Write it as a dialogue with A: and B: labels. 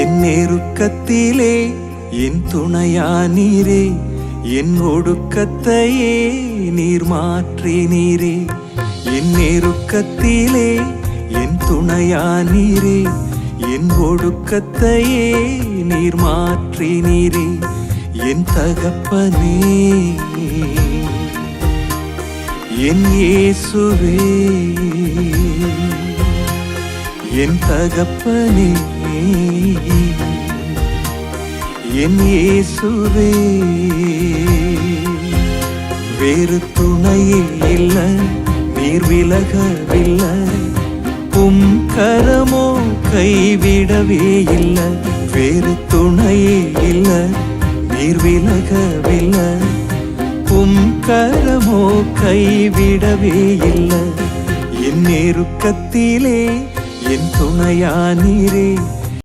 A: என் நெருக்கத்திலே என் துணையா நீரே என் ஒடுக்கத்தையே நீர் மாற்றினீரே என் நெருக்கத்திலே என் துணையா நீரே என் ஒடுக்கத்தையே நீர் மாற்றினீரே என் தகப்பனே என் இயேசுவே என் தகப்பனே. என் இயேசுவே வேறு துணையே இல்லை நீர் விலகவில்லை. உம் கரமோ கைவிடவே இல்லை வேறு துணையே இல்லை நீர் விலகவில்லை. உம் கரமோ கைவிடவே இல்லை என் நெருக்கத்திலே என் துணையா நீரே